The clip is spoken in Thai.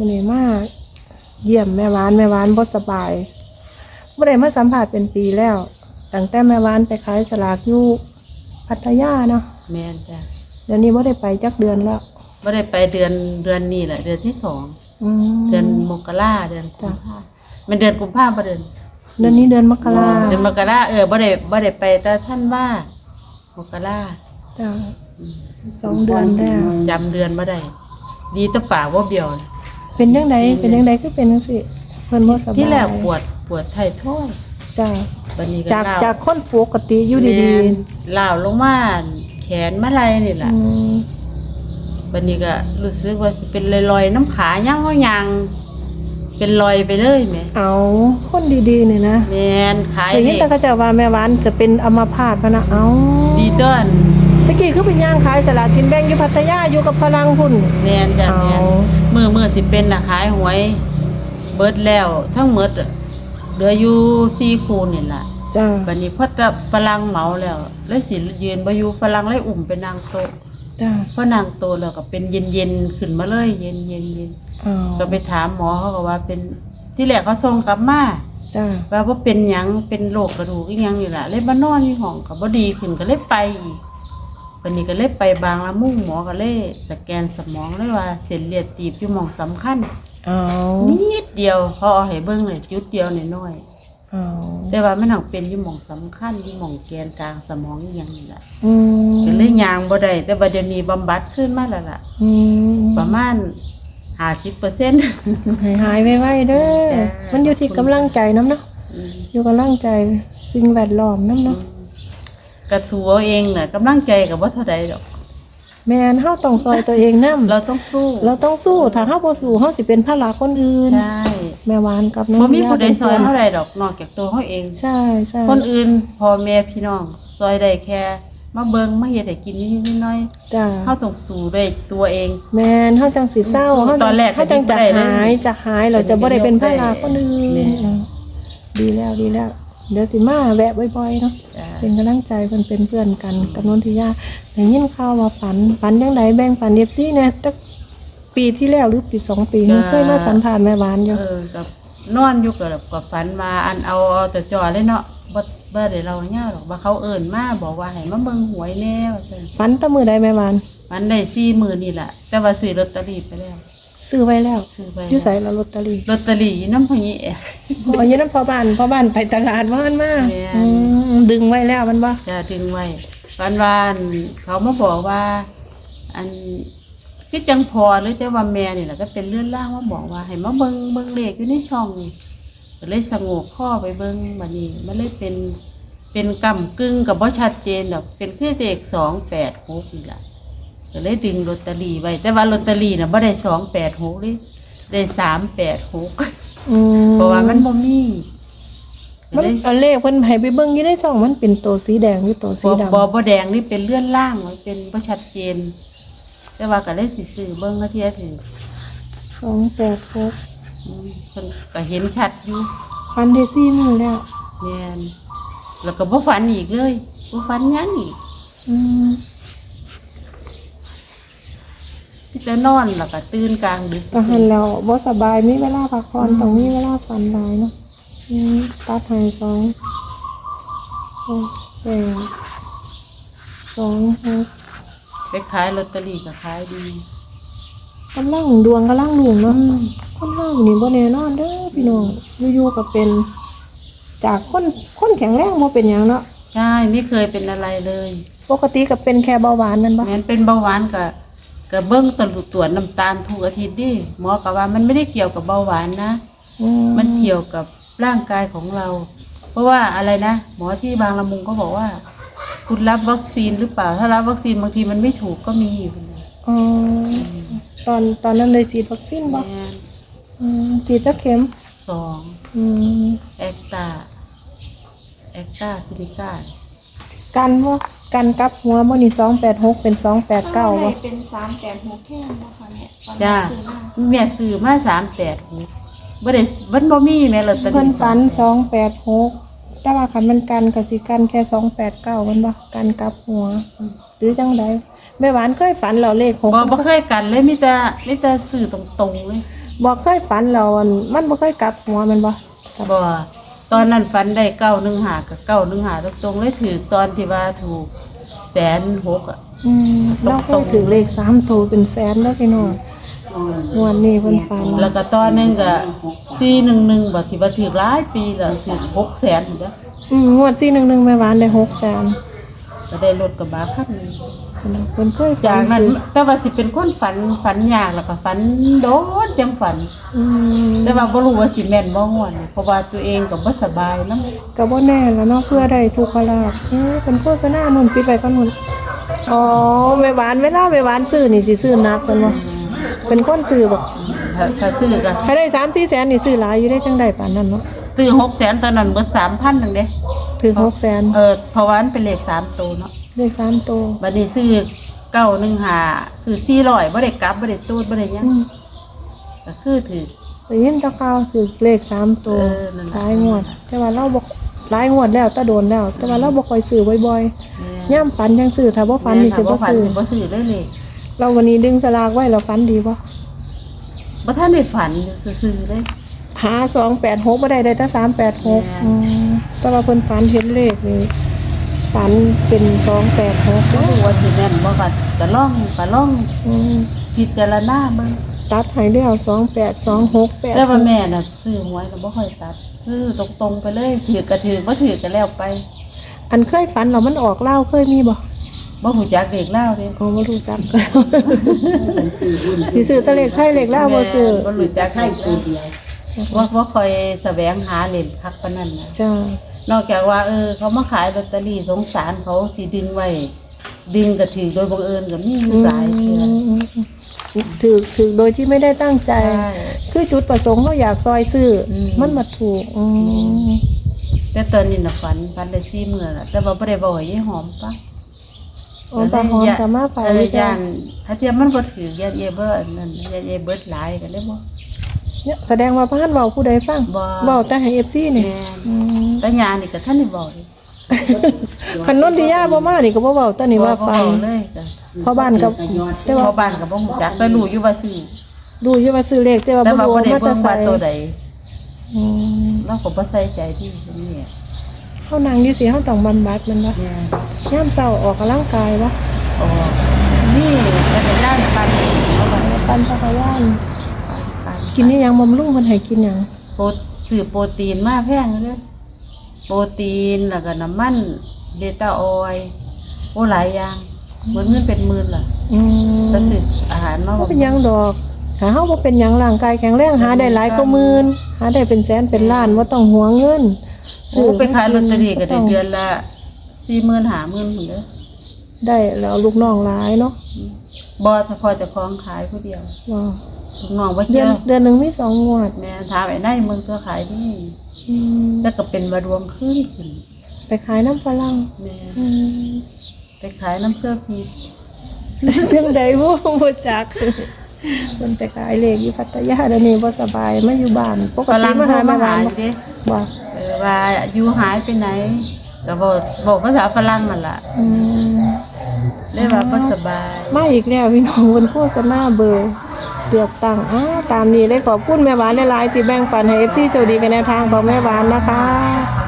มื้อนี้มาเยี่ยมแม่หวานแม่หวานบ่สบายบ่ได้มาสัมผัสเป็นปีแล้วตั้งแต่แม่หวานไปขายสลากอยู่พัทยาเนาะแม่นจ้ะเดี๋ยวนี้บ่ได้ไปจักเดือนแล้วบ่ได้ไปเดือนเดือนนี้แหละ เดือนที่สองอืมเดือนมกราเดือนกุมภามันเดือนกุมภาบ่เดือนเดือนนี้เดือนมกราเดือนมกราเออบ่ได้บ่ได้ไปแต่ท่านว่ามกราจ้ะสองเดือนแล้วจำเดือนบ่ได้ดีแตะป่าบ่เบี้ยว เป็นจังไดเป็นจังไดคือเป็นจังซี่เพิ่นบ่สบายที่แรกปวดปวดไททอยจ้ะบัดนี้ก็จากลาวจากคนปกติอยู่ดีแม่นลาวลงมาแขนมาไหล่นี่ๆล่ะ อืมบัดนี้ก็รู้สึกว่าสิเป็นลอยๆน้ำขาย่างเฮาย่างเป็นรอยไปเลยแหม่เอาคนดีๆนี่นะแม่นขายอย่างนี้นี่แต่ก็จะว่าแม่หวานจะเป็นอัมพาตพะนะเอาดีต้น ตะกี้คือเป็นย่างขายสลากกินแบ่งอยู่พัทยาอยู่กับฝรั่งพุ่น แม่นจ้ะแม่นเอา มือมือสิเป็นน่ะขายหวย เบิดแล้วทั้งหมดอะเหลืออยู่4คูณนี่ล่ะจ้าบัดนี้พอตะฝรั่งเหมาแล้วเลยสิยืนบ่อยู่ฝรั่งเลยอุ้มไปนั่งโต๊ะจ้าพอนั่งโต๊ะแล้วก็เป็นเย็นๆขึ้นมาเลย เย็นๆเย็นเอาก็ไปถามหมอเขาก็ว่าเป็นที่แรกเขาส่งกลับมา จ้าว่าบ่เป็นหยังเป็นโรคกระดูกอีหยังนี่ล่ะเลยมานอนอยู่ห้องก็บ่ดีขึ้นก็เลยไปอีก วันนี้ก็เลยไปบางละมุ่งหมอก็เลยสแกนสมองเลยว่าเส้นเลือดตีบอยู่หม่องสำคัญเอานิดเดียวเขาเอาให้เบิ่งเลยจุดเดียวน้อยเอาๆแต่ว่ามันหังเป็นอยู่หม่องสำคัญอยู่หม่องแกนกลางสมองอีหยังนี่ล่ะอืมก็เลยยางบ่ได้แต่ว่าเดี๋ยวนี้บำบัดขึ้นมาแล้วล่ะ อืมประมาณ50%หายหายไวๆเด้อจ้ามันอยู่ที่กำลังใจน้ำเนาะอืมอยู่กำลังใจสิ่งแวดล้อมน้ำเนาะ กระสูเอาเองน่ะกำลังใจก็บ่เท่าใดดอก แม่นเฮาต้องซอยตัวเองนำเราต้องสู้เราต้องสู้ถ้าเฮาบ่สู้เฮาสิเป็นภาระคนอื่น ใช่แม่หวานกับน้องบ่มีผู้ใดย่าซอยป็นเท่าใดดอกนอกจากตัวเขาเอง ใช่ใช่คนอื่นพ่อแม่พี่น้องซอยได้แค่มาเบิ่งมาเฮ็ดให้กินนิดๆหน้อยจ้าๆเฮาต้องสู้ด้วยตัวเอง แม่นเฮาจังสิเศร้าเฮาตอนแรกก็เฮาจังจะคิดบ่ได้เลยหายจะหายเราจะบ่ได้เป็นภาระคนอื่แม่นดีแล้วดีแล้ว เดี๋ยวสิมาแวะบ่อยๆเนาะจ้าเป็นกำลังใจเพิ่นเป็นเพื่อนกันกับนนทิยาได้ยินข่าวว่าฝันฝันจังไดแบ่งปัน FC เนี่ยจักปีที่แล้วหรือปีสองปีนี้เคยมาสัมภาษณ์แม่หวานอยู่เออกับนอนอยู่กับกับฝันมาอันเอาเอาแต่จอเลยเนาะบ่บ่ได้เราเนี่ยหรอกว่าเขาเอิ้นมาบอกว่าให้มาเบิ่งหวยแน่ว่าซั่นฝันแตะมือใดแม่หวานมันได้40,000นี่ล่ะแต่ว่าซื้อลอตเตอรี่ไปแล้ว ซื้อไว้แล้วซื้อไปอยู่ไสละลอตเตอรี่ลอตเตอรี่น้ำพญิแอกอ๋ออยู่นำพ่อบ้านพ่อบ้านไปตลาดว่ามันมาแม่นอืมดึงไว้แล้วมันบ่จะดึงไว้วันวานเขามาบอกว่า อันคือจังพอหรือแต่ว่าแม่นี่แหละก็เป็นเลื่อนล่างมาบอกว่าให้มาเบิงเบิงเลขอยู่ในช่องนี่ก็เลยสงบข้อไปเบิงบัดนี้มันเลยเป็นเป็นกำกึ่งกับบ่ชัดเจนดอกเป็นคือเลขสองแปดหกนี่แหละ ก็เลยดึงลอตเตอรี่ไว้ แต่ว่าลอตเตอรี่น่ะบ่ได้สองแปดหกเลยได้สามแปดหกอืมเพราะว่ามันบ่มีก็มันเลยเอาเลขเพิ่นให้ไปเบิ่งอยู่ในช่องมันเป็นตัวสีแดงหรือตัวสีบดำบอบแดงนี่เป็นเลื่อนล่างมันเป็นประชัดเจน แต่ว่าก็เลยสิซื้อเบิ้งก็เทียถือสองแปดหกอืมเพิ่นก็เห็นชัดอยู่ ฟันเดซี่มือแล้ว แม่นแล้วก็บ่ฝันอีกเลยบ่ฝันหยังอีกอืม พี่ จะนอนแล้วก็ตื่นกลางดึกก็หันแล้วบ่สบายมีเวลาพักผ่อนต้องมีเวลาฝันหลายเนาะอืมตัดให้สองหกแปดสองหกไปขายลอตเตอรี่ก็ขายดีกำลังดวงกำลังลุงเนาะคนเฮานี่บ่แน่นอนเด้อพี่น้องอยู่ๆก็เป็น จากคนคนแข็งแรงบ่เป็นหยังเนาะใช่ไม่เคยเป็นอะไรเลย ปกติก็เป็นแค่เบาหวานนั่นบ่แม้นเป็นเบาหวานก็ ก็เบิ้งตรวจตรวจน้ำตาลทุกอาทิตย์ดิหมอก็ว่ามันไม่ได้เกี่ยวกับเบาหวานนะ อืมมันเกี่ยวกับร่างกายของเรา เพราะว่าอะไรนะ หมอที่บางละมุงก็บอกว่า คุณรับวัคซีนหรือเปล่า ถ้ารับวัคซีนบางทีมันไม่ถูกก็มีอยู่นะอ๋อตอนตอนนั้นเลยฉีดวัคซีนบ่แม่นอืมฉีดจักเข็มสองอืมแอคตาแอคตาซิลิก้ากันบ่ กันกลับหัวบ่นี่286เป็น289ข้างบ่ในเป็นสามแปดหกแค่นะคะเนี่ยตอนจ้านี้ซื้อมาแม่ซื้อมาสามแปดบ่ได้มันบ่มีแม่ลอตเตอรี่เพิ่นฝัน286แต่ว่าคันมันกันก็สิกันแค่289มันบ่กันกลับหัว หรือจังใดแม่หวานเคยฝันแล้วเลข6บ่บ่เคยกันเลยมีแต่มีแต่ซื้อตรงๆเลยบบอกเคยฝันเราอันมันบ่เคยกลับหัวแมันบ่ บ่ ตอนนั้นฝันได้เก้าหนึ่งหากับเก้าหนึ่งหาตรงๆเลยถือตอนที่ว่าถูกแสนหกอะ อืมเราเคยถึงเลขสามตัวเป็นแสนแล้วพี่น้องงวันนี้เพิ่นฝันแล้วก็ตอนนึงก็สี่หนึ่งหนึ่งแบบที่ว่าถือหลายปีแล้วถือหกแสนเด้ออืมงวด411แม่หวานได้6แสนก็ได้รถกระบะคันหนึง เพิ่นเคยฝัจากนั้นแต่ว่าสิเป็นคนฝันฝันยากแล้วก็ฝันโดนจังฝัน อืมแต่ว่าบ่รู้ว่าสิแม่นบ่ม่วนเพราะว่าตัวเองก็บ่สบายนำก็บ่แน่แล้วเนาะเพื่อได้ทุกขลาภเอ๊ะเป็นโฆษณานุ่นปิดไว้ก่อนนุ่นอ๋อแม่หวานเวลาแม่หวานซื้อนี่สิซื้อหนักกันบ่เป็นคนซื้อบ่ถ้าถ้าซื้อก็ใครได้3-4แสนนี่ซื้อหลายอยู่ได้จังได๋ปานนั้นเนาะซื้อ6แสนตอนนั้นเบิด3,000นึงเด้ถึง6แสนเออเพราะว่ามันเป็นเลขสามตัวเนาะ เลข3ตัวบัดนี้ซื้อ915ซื้อ400บ่ได้กลับบ่ได้ตูดบ่ได้หยังอืมก็คือถือได้ยินแตะข่าวคือเลข3ตัวเออนั่นล่ะ หลายงวด แต่ว่าเราบ่หลายงวดแล้วแตะโดนแล้ว แต่ว่าเราบ่ค่อยซื้อบ่อยๆแม่ย่ำฝันจังซื้อถ้าบ่ฝันนี่สิบ่ฝันซื้อสิบ่ซื้อเลยเลยเราวันนี้ดึงสลากไว้เราฝันดีบ่บ่ทันได้ฝันอยู่ซื่อๆเลย หา286บ่ได้ได้แต่386อืมแต่ว่าเพิ่นฝันเห็นเลขนี่ ฝันเป็น286บ่เนาะรู้ว่าสิแม่นบ่ก็ก็ลองก็ลองอืมพิจารณาเบิ่งตัดให้แล้ว28แต่ว่า268แม่น่ะซื้อหวยก็บ่ค่อยตัดซื้อตรงๆไปเลยถือก็ถือบ่ถือก็แล้วไป อันเคยฝันแล้วมันออกเล่าวเคยมีบ่บ่ฮู้จักเด็กเล่าเด้อ๋อบ่รู้จักสิซื้อแตะเลขไทยเลขลาวบ่ซื้อแม่บ่รู้จักให้ตัวเดียวว่าบ่ค่อยแสวงหาเล่นคักปานนั้นน่ะจ้า นอกจากว่า เออ เขามาขายลอตเตอรี่สงสารเขาสิดึงไว้ ดึงก็ถือโดยบังเอิญก็มีอยู่หลายเทื่อถือถือโดยที่ไม่ได้ตั้งใจ ใช่ คือจุดประสงค์เขาอยากซอยซื้ออม มันมาถูกอืมแต่ตอนนี้น่ะฝันฝันได้ซี่มื้อล่ะแต่ว่าบ่ได้บอกให้ยายหอมปะโอ้ปลาหอมกับมาฝากเออเลยจ้ะย่านถ้าเทียมมันบ่ถือยานเอเบิดนั่นยานเอเบิดหลายก็เลยบ่ เนี่ยแสดงว่าพานเว้าผู้ใดฟังบ่ เว้าแต่ให้ FC นี่แม่นอืมแต่ยานี่ก็ท่านได้บอกเลยคันนนทิยาบ่มานี่ก็บ่เว้าแต่นี่ว่าฟัง บ่บอกเลยจ้ะเพราะบ้านกับแต่ชว่าาวบ้านก็บ่ฮู้จักแต่รู้อยู่ว่าซื้อดูอยู่ว่าซื้อเลขแต่ว่าแต่บ่ว่ารู้บ่ว่าได้มาแต่เบิ่งไสว่าตัวใดอืมเราก็บ่ใส่ใจที่นี่เฮานั่งอยู่สิเฮาต้องบำบัดมันบ่แม่ยามเช้าออกกำลังกายบ่อ๋อนี่จักรยานปั่นเอาไว้ปั่นจักรยานปั่น กินนี่ยังบำรุงมันให้กินหยังโปรซื้อโปรตีนมาแพงเลยโปรตีนแล้วก็น้ำมันเบต้าออยล์โอ้หลายอย่างเหมือนเงินเป็นหมื่นล่ะอืมก็ซื้ออาหารมาบ่เป็นหยังดอกถ้าเฮาบ่เป็นหยังร่างกายแข็งแรงหาได้หลายกว่าหมื่นหาได้เป็นแสนเป็นล้านบ่ต้องห่วงเงินโอ้ไปขายลอตเตอรี่ก็ได้เดือนละ40,000 50,000พุ่นเด้อได้แล้วลูกน้องหลายเนาะบ่ถ้าพอเจะคล้าของขายผู้เดียวว้าวลูก น้องบ่เดืเยอนอะเดือนหนึงมีสองงวดแม่ถามไอ้นายมึงก็ขายที่นี่อืมแล้วก็เป็นมารวมขึ้นขึ้นไปขายน้ำฝรั่งแม่อืมไปขายน้ำเสื้อพีชจังใดบ่บ่จักเพิ่นไปขายเลขอยู่พัทยาเดี๋ยวนี้บ่สบายมาอยู่บ้านปกฝติรั่งมาโทรหามาแม่หาบ้านอยู่เด้บ่เออว่าอยู่หายไปไหนก็บอกบอกภาษาฝรั่งนั่นล่ะอืม เลยว่าบ่สบายมาอีกแล้วพี่น้องเพิ่นโฆษณาเบอร์ เลือกตั้งอ้าตามนี้เลยขอบคุณแม่หวานหลายๆที่แบ่งปันให้ FC โชคดีกันแนวทางของแม่หวานนะคะ